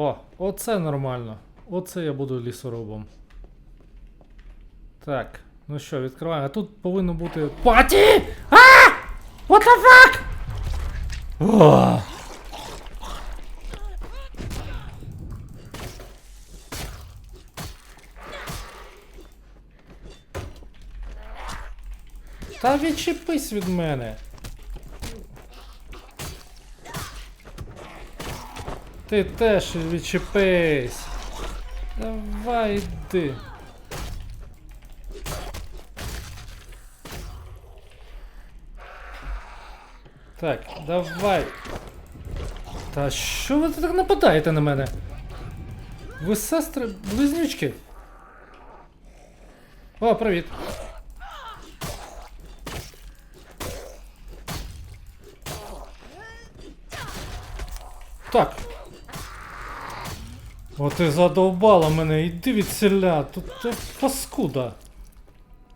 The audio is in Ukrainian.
О, оце нормально. Оце я буду лісорубом. Так, ну що, відкриваємо. А тут повинно бути. Паті! А! What the fuck? О! Та відчепись від мене. Ти теж відчепись. Давай йди. Так, давай. Та що ви так нападаєте на мене? Ви сестри близнючки? О, привіт. Так. О, ти задовбала мене, іди відселя, тут паскуда.